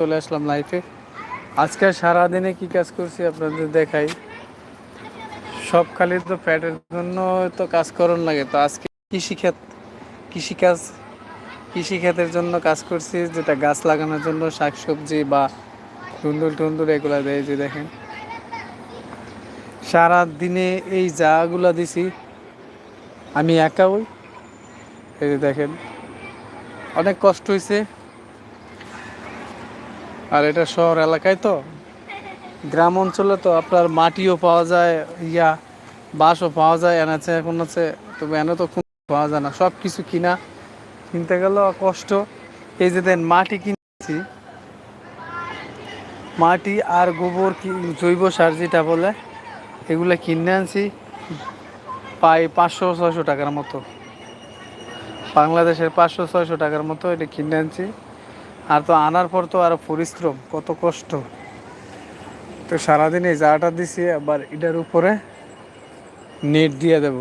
চলে আসলাম লাইফে আজকে সারাদিনে কি কাজ করছি আপনাদের দেখাই। সব খালি তো প্যাটের জন্য তো কাজ করন লাগে। তো আজকে কৃষিক্ষেত কৃষিকাজ কৃষিক্ষেতের জন্য কাজ করছি, যেটা গাছ লাগানোর জন্য শাকসবজি বা টুন্দুল টুন্দুল এগুলো দেয় যে দেখেন। সারা দিনে এই জাগুলা দিছি, আমি একা ওই এই যে দেখেন, অনেক কষ্ট হয়েছে আর এটা শহর এলাকায় তো? গ্রাম অঞ্চলে তো আপনার মাটিও পাওয়া যায়, ইয়া, বাঁশও পাওয়া যায়, এনাছে, এখন আছে, তবে এনে তো পাওয়া যায় না। সব কিছু কিনা, কিনতে গেলেও কষ্ট। এই যে দেন, মাটি কিনেছি। মাটি আর গোবর জৈব সার যেটা বলে, এগুলো কিনে আনছি, প্রায় পাঁচশো, ছয়শো টাকার মতো। বাংলাদেশের পাঁচশো, ছয়শো টাকার মতো এটা কিনে আনছি। আর তো আনার পর তো আরও পরিশ্রম, কত কষ্ট। তো সারাদিন এই জালটা দিছি, আবার এটার উপরে নেট দিয়ে দেব।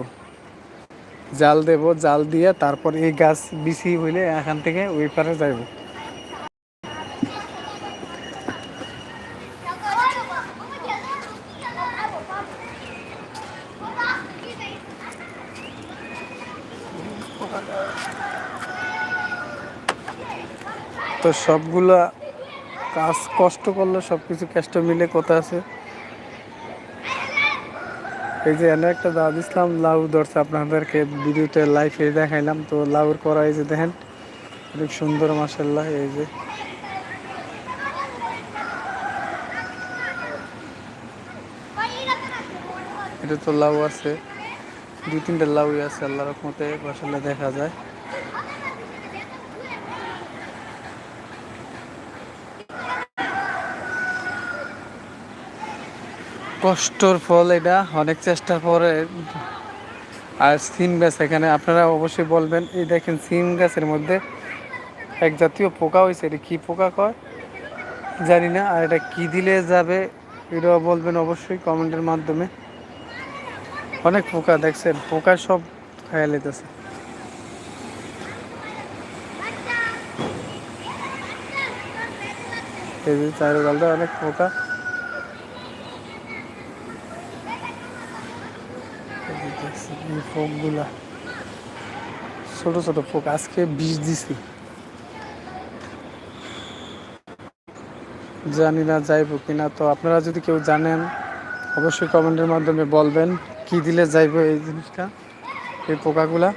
জাল দেব, জাল দিয়ে তারপর এই গাছ বিছি হইলে এখান থেকে ওই পারে যাইব। তো সবগুলা কাজ কষ্ট করলে সব কিছু কষ্ট মিলে কথা আছে। এই যে এনে একটা দাদ ইসলাম লাউ ধরছে আপনাদেরকে, ভিডিওতে লাইফে দেখাইলাম। তো লাউর করা এই যে দেখেন, অনেক সুন্দর মাসাল্লাহ এই যে। এটা তো লাউ আছে, দুই তিনটা লাউই আছে আল্লাহ রকমতে মাসাল্লাহ দেখা যায়। কষ্টর ফল এটা, অনেক চেষ্টার পরে। আর সিম গাছ এখানে আপনারা অবশ্যই বলবেন, এই দেখেন সিম গাছের মধ্যে এক জাতীয় পোকা হয়েছে, এটা কী পোকা কয়? জানি না, আর এটা কী দিলে যাবে, এটাও বলবেন অবশ্যই কমেন্টের মাধ্যমে। অনেক পোকা, দেখছেন, পোকা সব খাইয়া লেতেছে চারুকালটা অনেক পোকা এই ফোকগুলা। ছোট ছোট ফোক। আজকে বিষ দিছি। জানি না যাইব কিনা। তো আপনারা যদি কেউ জানেন, অবশ্যই কমেন্টের মাধ্যমে বলবেন, কি দিলে যাইব এই জিনিসটা, এই পোকাগুলা।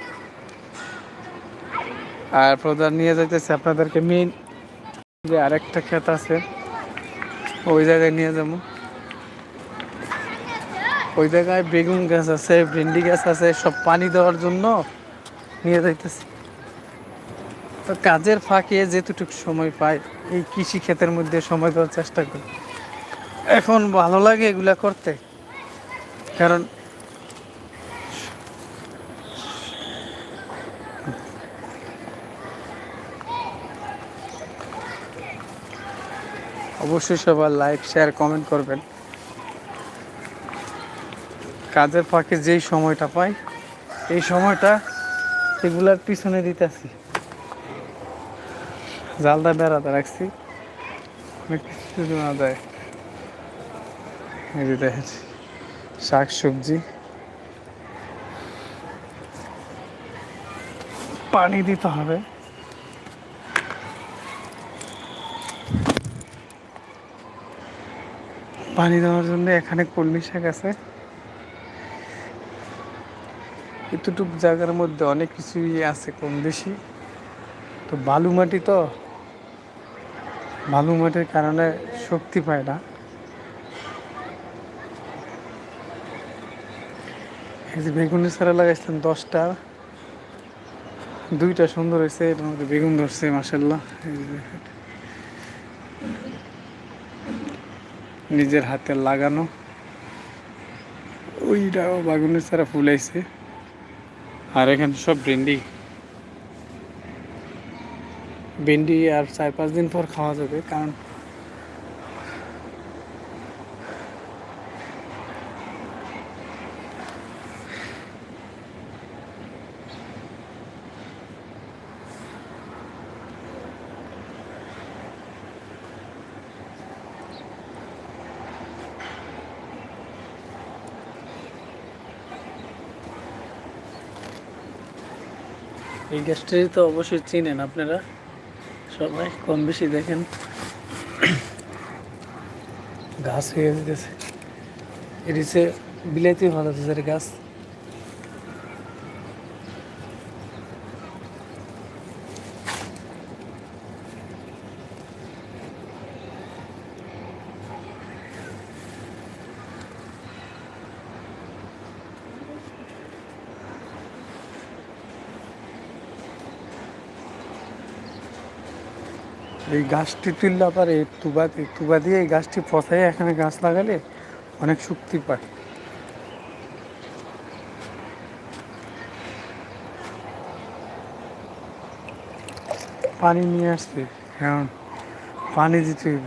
আর প্রধান নিয়ে যাইতেছে আপনাদেরকে মেইন যে আরেকটা ক্ষেত আছে, ওই জায়গায় নিয়ে যাব। ওই জায়গায় বেগুন গাছ আছে, ভেন্ডি গাছ আছে, সব পানি দেওয়ার জন্য নিয়ে যাইতেছি। তো কাজের ফাঁকে যেতটুকু সময় পাই, এই কৃষি ক্ষেতের মধ্যে সময় দেওয়ার চেষ্টা করি। এখন ভালো লাগে এগুলা করতে, কারণ অবশ্যই সবার লাইক, শেয়ার, কমেন্ট করবেন। কাজের ফাঁকে যেই সময়টা পাই, এই সময়টা এগুলার পিছনে দিতে দিতেছি। জালটা বেড়াতে রাখছি। অনেক কিছু না দেয় শাক সবজি। পানি দিতে হবে। পানি দেওয়ার জন্য এখানে কলমি শাক আছে। এতটুক জায়গার মধ্যে অনেক কিছুই আছে কম বেশি। তো বালু মাটি তো বালু মাটির কারণে শক্তি পায় না। এই যে বেগুনের চারা লাগাইছিলাম দশটা, দুইটা সুন্দর হয়েছে, এটার মধ্যে বেগুন ধরছে মাসাল্লাহ। নিজের হাতে লাগানো। ওইটাও বাগুনের চারা ফুলাইছে। আর এখানে সব ভেন্ডি। ভেন্ডি আর চার পাঁচ দিন পর খাওয়া যাবে কারণ এই গ্যাসটি তো অবশ্যই চিনেন আপনারা। সবাই কম বেশি দেখেন। গাছ হয়ে যেতেছে। এটি সে বিলাইতে ভালো গাছ। এই গাছটি তুললে আবার এই তুবা দিয়ে তুবা দিয়ে এই গাছটি ফসাই এখানে গাছ লাগালে অনেক শক্তি পায়। পানি নিয়ে আসছে, এখন পানি দিতে হইব।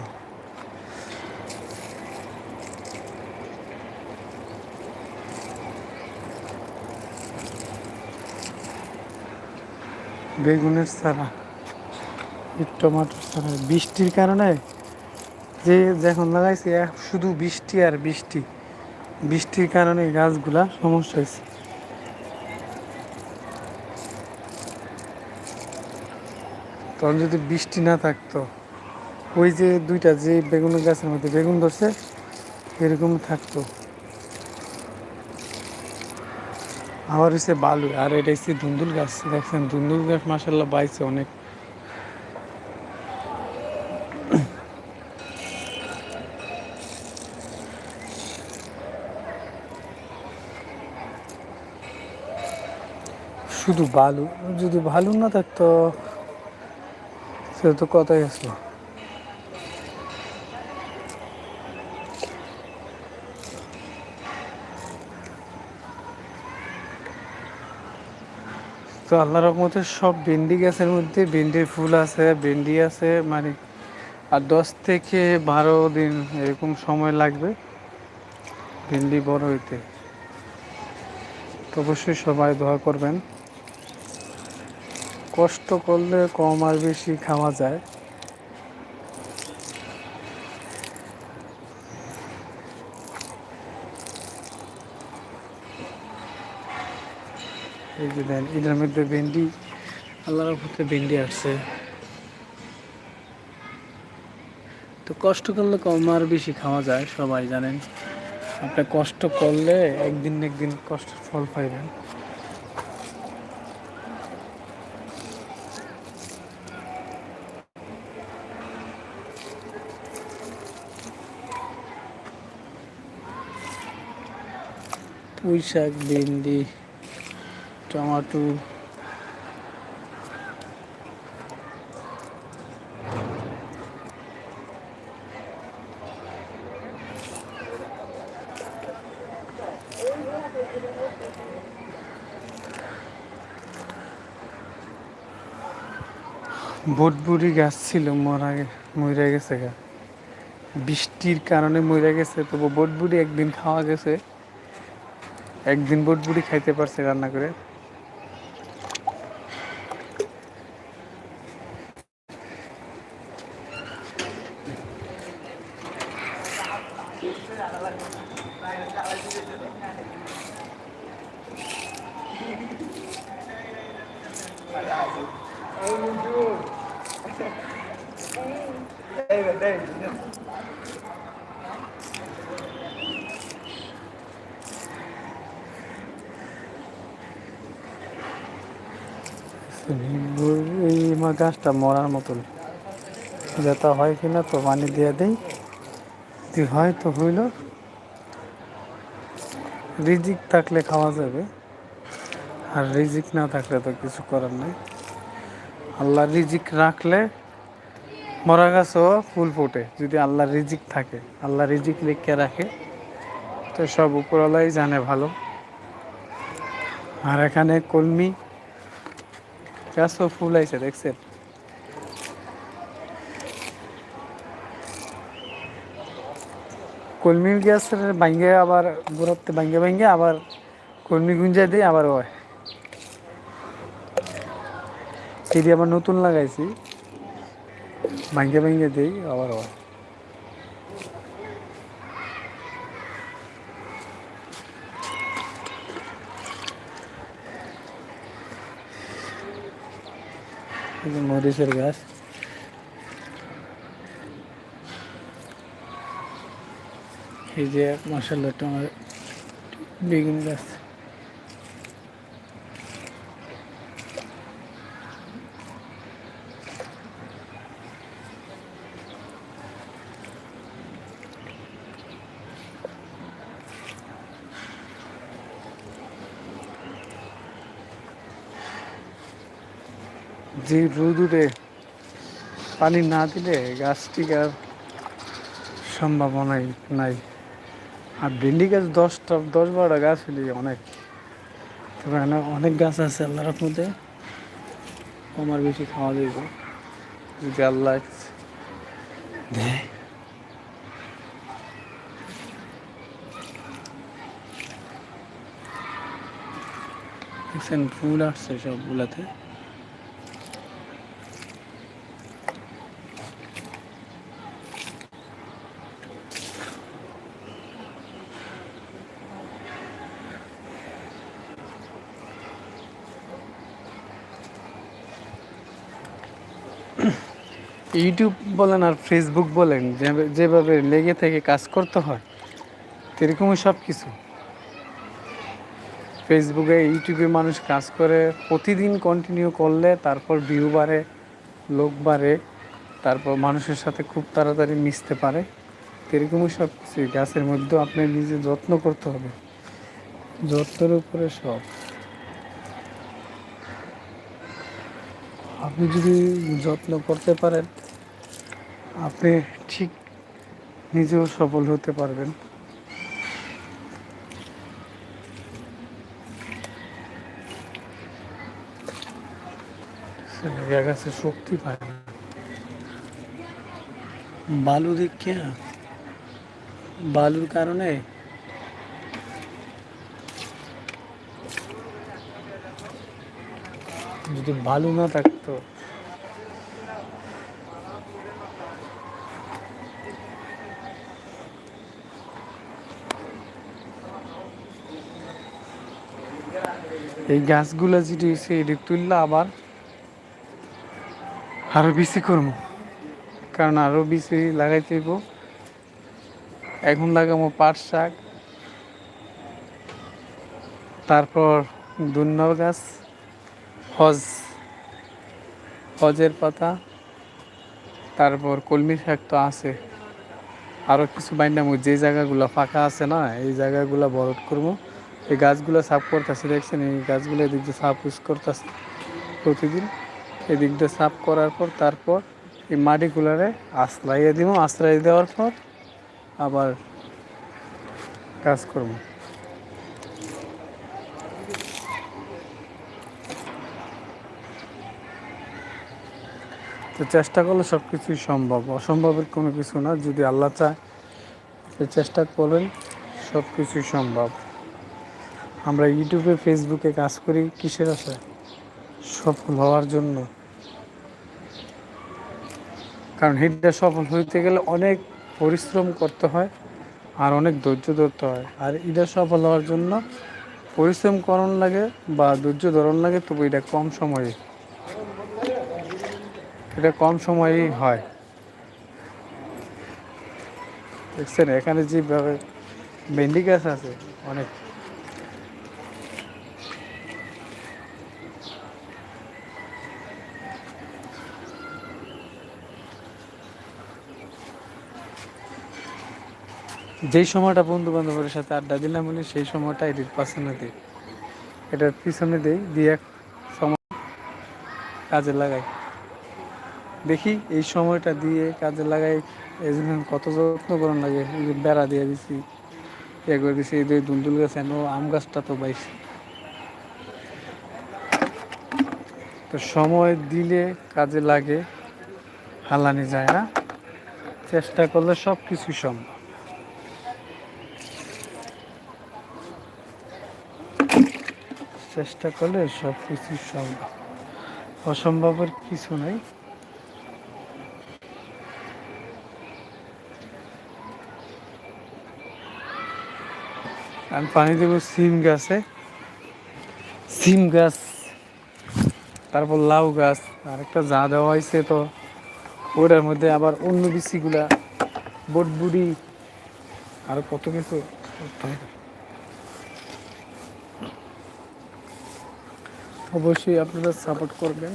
বেগুনের এই বৃষ্টির কারণে যে যখন লাগাইছি শুধু বৃষ্টি আর বৃষ্টি। বৃষ্টির কারণে গাছগুলা সমস্যা হয়েছে তখন যদি বৃষ্টি না থাকতো, ওই যে দুইটা যে বেগুনের গাছের মধ্যে বেগুন ধরছে, এরকম থাকতো। আবার হচ্ছে বালু, আর এটা হচ্ছে ধুন্দুল গাছ। দেখছেন, ধুন্দুল গাছ মাসাল্লাহ বাইছে অনেক। শুধু বালু, যদি বালু না থাকতো সে তো কথাই আসলো। তো আল্লাহ রহমতে সব ভেন্ডি গাছের মধ্যে ভেন্ডির ফুল আছে, ভেন্ডি আছে মানে আর দশ থেকে বারো দিন এরকম সময় লাগবে ভেন্ডি বড় হইতে। তো অবশ্যই সবাই দোয়া করবেন। কষ্ট করলে কম আর বেশি খাওয়া যায়। এই যে দেন, এটার মধ্যে ভেন্ডি, আল্লাহর রহমতে ভেন্ডি আসছে। তো কষ্ট করলে কম আর বেশি খাওয়া যায়, সবাই জানেন। আপনি কষ্ট করলে একদিন একদিন কষ্টের ফল পাইবেন। পুঁই শাক ভেন্ডি, টমাটো বটবুড়ি গাছ ছিল, মরা মরে গেছে গা। বৃষ্টির কারণে মরে গেছে, তবু বটবুড়ি একদিন খাওয়া গেছে। একদিন বটবুড়ি খাইতে পারছে রান্না করে। এই গাছটা মরার মতন। যেটা হয় কিনা তো পানি দিয়ে দেই। যদি হয় তো হইল। রিজিক থাকলে খাওয়া যাবে। আর রিজিক না থাকলে তো কিছু করার নাই। আল্লাহ রিজিক রাখলে মরা গাছও ফুল ফোটে, যদি আল্লাহ রিজিক থাকে। আল্লাহ রিজিক লিখে রাখে, তো সব উপরওয়ালাই জানে ভালো। আর এখানে কলমি গাছও ফুল আইছে দেখছেন? কলমি গাছের ভাঙ্গে আবার গোড়াতে ভাঙ্গে ভাঙ্গে আবার কলমি গুঞ্জাই দিই আবার হয়। সেটি আবার নতুন লাগাইছি। ভাঙ্গে ভাঙ্গে দিই আবার হয়। মরিচের গাছ। এই যে মশাল্লা তোমার বেগুন গাছ। যে রোদুরে পানি না দিলে গাছটির আর সম্ভাবনাই নাই। আর ভেন্ডি গাছ দশটা, দশ বারোটা গাছ হলে অনেক। তবে অনেক গাছ আছে আল্লাহর মধ্যে আমার বেশি খাওয়া যাইব। যদি আল্লাহ দেয়। দেখছেন ফুল আসছে সবগুলাতে। ইউটিউব বলেন আর ফেসবুক বলেন যেভাবে লেগে থেকে কাজ করতে হয়, সেরকমই সব কিছু ফেসবুকে ইউটিউবে মানুষ কাজ করে, প্রতিদিন কন্টিনিউ করলে তারপর ভিউ বাড়ে, লোক বাড়ে, তারপর মানুষের সাথে খুব তাড়াতাড়ি মিশতে পারে, সেরকমই সব কিছু গাছের মধ্যেও আপনি নিজে যত্ন করতে হবে। যত্নের উপরে সব। আপনি যদি যত্ন করতে পারেন আপনি ঠিক নিজেও সফল হতে পারবেন। গাছে শক্তি পায় না। বালু দেখে বালুর কারণে? যদি বালু না থাকতো এই গাছগুলো যেটি হয়েছে এটি তুললে আবার আরও বেশি করব কারণ আরও বেশি লাগাইতে এখন লাগাবো পাট শাক। তারপর দুন্নর গাছ, হজ, হজের পাতা, তারপর কলমি শাক তো আছে। আরও কিছু বাইন্ডামো, যে জায়গাগুলো ফাঁকা আছে না, এই জায়গাগুলো বরট করব এই গাছগুলো সাফ করতেছে, দেখছেন? এই গাছগুলো এদিক দিয়ে সাফ ইউজ করতেছে প্রতিদিন। এদিক দিয়ে সাফ করার পর, তারপর এই মাটিগুলারে আশ্রয় দিব। আশ্রয় দেওয়ার পর আবার কাজ করব। তো চেষ্টা করলে সব কিছুই সম্ভব। অসম্ভবের কোনো কিছু না। যদি আল্লাহ চায় চেষ্টা করেন সব কিছুই সম্ভব। আমরা ইউটিউবে, ফেসবুকে কাজ করি, কিসের আশায় সফল হওয়ার জন্য। কারণ হিটটা সফল হইতে গেলে অনেক পরিশ্রম করতে হয় আর অনেক ধৈর্য ধরতে হয়। আর এটা সফল হওয়ার জন্য পরিশ্রম করণ লাগে বা ধৈর্য ধরন লাগে, তবু এটা কম সময়ে। এটা কম সময়েই হয়। দেখছেন, এখানে যেভাবে ভেন্ডি গাছ আছে, অনেক যেই সময়টা বন্ধু বান্ধবের সাথে আড্ডা দিলাম বলে সেই সময়টা এটির পাশনে দিই। এটার পিছনে দিই, দিয়ে এক সময় কাজে লাগাই। দেখি এই সময়টা দিয়ে কাজে লাগাই, এই জন্য কত যত্ন করার লাগে বেড়া দিয়ে দিছি ইয়ে করে দিছি, এই দুন্দুল গাছ এনো, আম গাছটা তো পাইছি তো সময় দিলে কাজে লাগে, হালানি যায় না। চেষ্টা করলে সব কিছু সম্ভব। চেষ্টা করলে সব কিছু সম্ভব। অসম্ভবের কিছু নাই। আমি পানি দেবো সিম গাছে। সিম গাছ, তারপর লাউ গাছ, আরেকটা যা দেওয়া হয়েছে তো, ওটার মধ্যে আবার অন্য বিসিগুলা বটবুড়ি, আর কত কিছু করতে হবে। অবশ্যই আপনারা সাপোর্ট করবেন।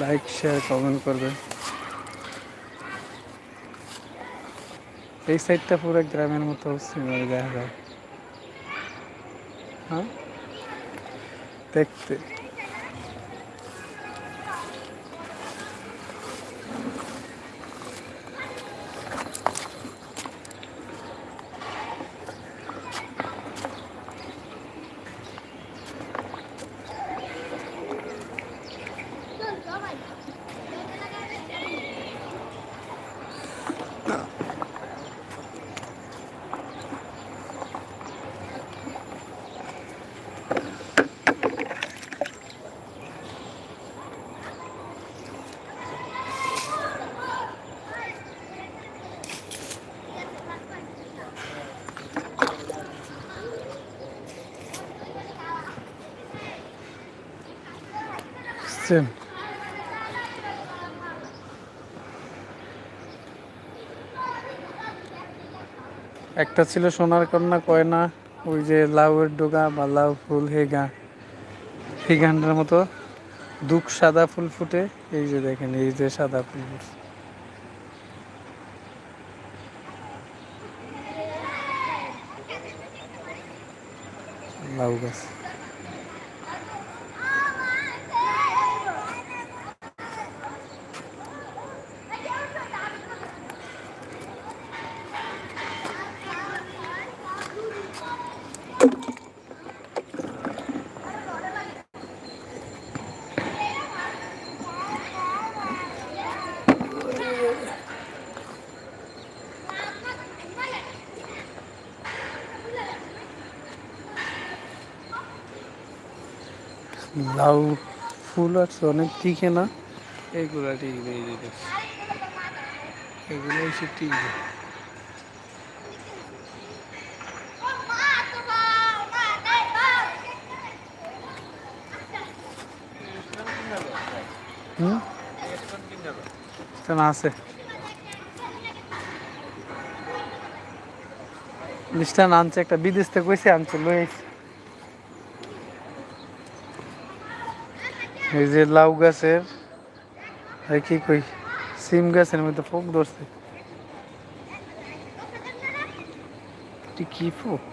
লাইক শেয়ার কমেন্ট করবেন। এই সাইডটা পুরো গ্রামের মতো দেখা যায়। হ্যাঁ? দেখতে। সেম একটা ছিল সোনার কন্যা, কয়না, ওই যে লাউয়ের ডোগা বা লাউ ফুল হেগা। এই গানটার মতো দুঃখ সাদা ফুল ফুটে, এই যে দেখেন, এই যে সাদা ফুল ফুটে লাউ গাছ। লাউ ফুল আছে অনেক টিকে না। এইগুলা টিকবে এই যে এগুলো এসে টিকবে হুম? আছে। মিষ্টান আনছে একটা বিদেশ থেকে কইছে আনছে লই এই যে লাউ গাছের আর কি কই সিম গাছের মধ্যে পোক ধরছে এটি কি পোক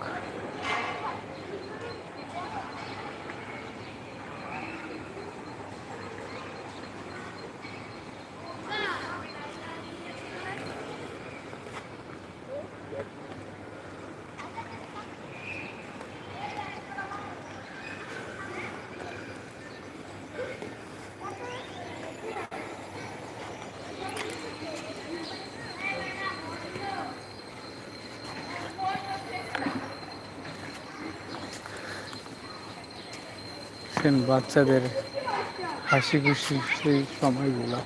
সেন বাচ্চাদের হাসি খুশি সেই সময়গুলো।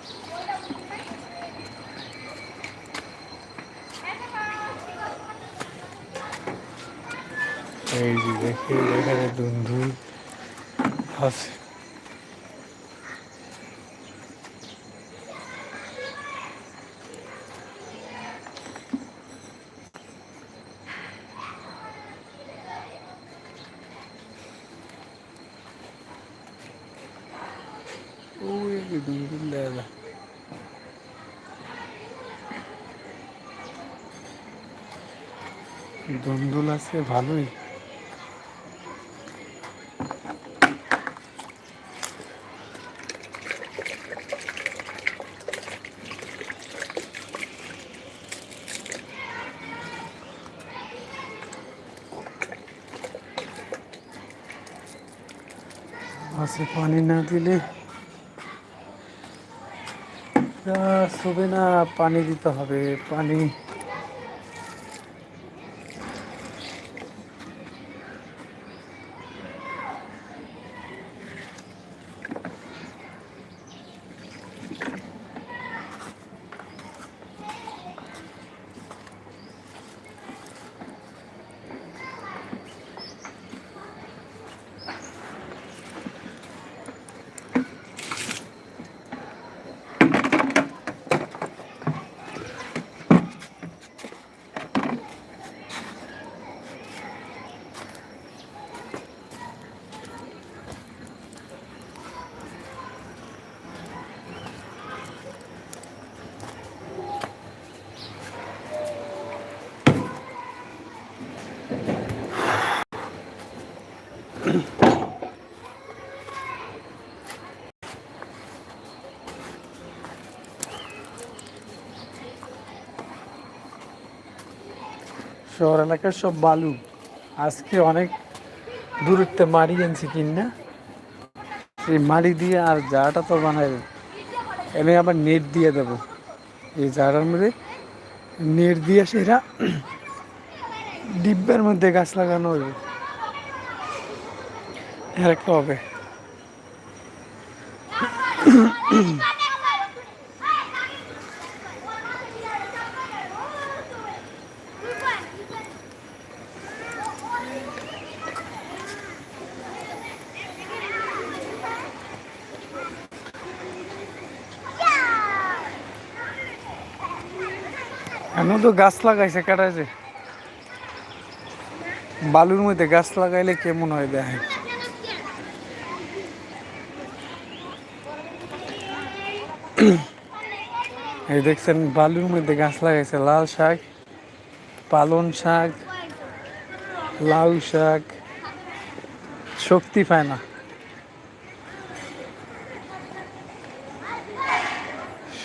এই যে দেখে দেখা যায় দুন্দুল আছে ওই যে দুন্দুল দেখা দুন্দুল আছে ভালোই। মাছে পানি না দিলে হবে না পানি দিতে হবে পানি শহর এলাকার সব বালু। আজকে অনেক দূরত্বে মারি আনছি কিনা। সেই মাড়ি দিয়ে আর জায়গাটা তো বানাইবে এনে আবার নেট দিয়ে দেব। এই জায়গার মধ্যে নেট দিয়ে সেটা ডিব্বার মধ্যে গাছ লাগানো হবে একটা হবে। এমন তো গাছ লাগাইছে কাটাইছে বালুর মধ্যে গাছ লাগাইলে কেমন হয় দেখে। এই দেখছেন, বালুর মধ্যে গাছ লাগাইছে, লাল শাক, পালন শাক, লাউ শাক, শক্তি পায় না।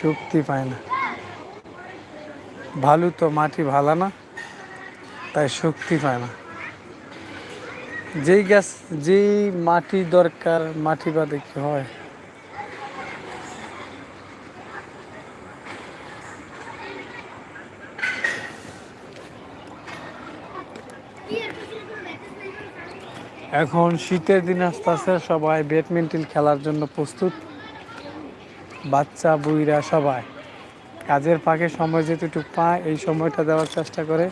শক্তি পায় না। ভালো তো মাটি ভালো না, তাই শক্তি পায় না। যেই গাছ, যেই মাটি দরকার, মাটি বাদে কি হয়? এখন শীতের দিন আস্তে সবাই ব্যাডমিন্টন খেলার জন্য প্রস্তুত। বাচ্চা বুইরা সবাই। কাজের ফাঁকে সময় যেহেতু যেটুকু পায় এই সময়টা দেওয়ার চেষ্টা করে।